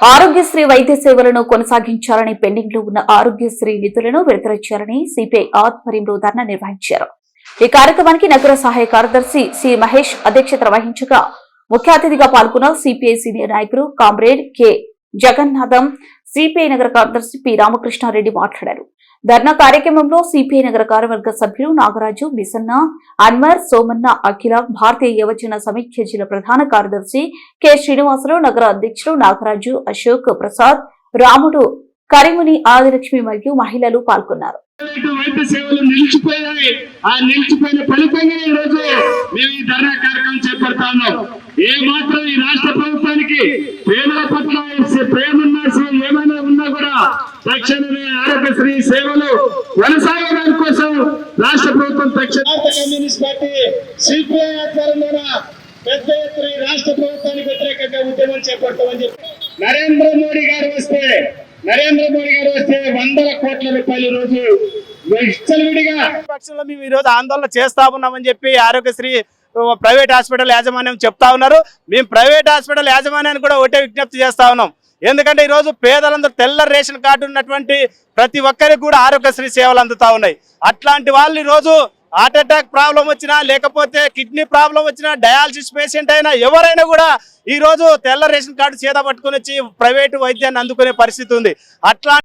ఆరోగ్యశ్రీ వైద్య సేవలను కొనసాగించాలని పెండింగ్లో ఉన్న ఆరోగ్యశ్రీ నిధులను విడుదల చేయాలని సిపిఐ ఆధ్వర్యంలో ధర్నా నిర్వహించారు. ఈ కార్యక్రమానికి నగర సహాయ కార్యదర్శి సి మహేష్ అధ్యక్షత వహించగా ముఖ్య అతిథిగా పాల్గొన్న సిపిఐ సీనియర్ నాయకులు కామ్రేడ్ కె. జగన్నాథం సిపిఐ నగర కార్యదర్శి పి రామకృష్ణారెడ్డి మాట్లాడారు. ధర్నా కార్యక్రమంలో సిపిఐ నగర కార్యవర్గ సభ్యులు నాగరాజు బిసన్న అన్వర్ సోమన్న అఖిల భారతీయ యువజన సమైక్య జిల్లా ప్రధాన కార్యదర్శి కె. శ్రీనివాసరావు నగర అధ్యక్షులు నాగరాజు అశోక్ ప్రసాద్ రాముడు కరిముని ఆదిలక్ష్మి మరియు మహిళలు పాల్గొన్నారు. ఆ నిలిచిపోయిన ఫలితంగా ఈ రోజు మేము ఈ ధర్నా కార్యక్రమం చేపడతా ఉన్నాం. ఏ మాత్రం ఈ రాష్ట్ర ప్రభుత్వానికి పేదల పట్ల ప్రేమ ఉన్నా సే- ఏమైనా ఉన్నా కూడా తక్షణమే ఆరోగ్యశ్రీ సేవలు కొనసాగడానికి కోసం రాష్ట్ర ప్రభుత్వం తక్షణ కమ్యూనిస్ట్ పార్టీ సిపిఐ పెద్ద ఎత్తున ఈ రాష్ట్ర ప్రభుత్వానికి వ్యతిరేకంగా ఉద్యమం చేపడతామని చెప్పి నరేంద్ర మోడీ గారు వస్తే నరేంద్ర మోడీ గారు వస్తే వందల కోట్ల రూపాయలు రోజు పక్షంలో మేము ఈ రోజు ఆందోళన చేస్తా ఉన్నామని చెప్పి ఆరోగ్యశ్రీ ప్రైవేట్ హాస్పిటల్ యాజమాన్యం చెప్తా ఉన్నారు. మేము ప్రైవేట్ హాస్పిటల్ యాజమాన్యాన్ని కూడా ఒకటే విజ్ఞప్తి చేస్తా ఉన్నాం. ఎందుకంటే ఈ రోజు పేదలందరూ తెల్ల రేషన్ కార్డు ఉన్నటువంటి ప్రతి ఒక్కరికి కూడా ఆరోగ్యశ్రీ సేవలు అందుతా ఉన్నాయి. అట్లాంటి వాళ్ళు ఈరోజు రోజు హార్ట్ అటాక్ ప్రాబ్లం వచ్చినా లేకపోతే కిడ్నీ ప్రాబ్లం వచ్చినా డయాలసిస్ పేషెంట్ అయినా ఎవరైనా కూడా ఈ రోజు తెల్ల రేషన్ కార్డు చేత పట్టుకొని వచ్చి ప్రైవేటు వైద్యాన్ని అందుకునే పరిస్థితి ఉంది. అట్లా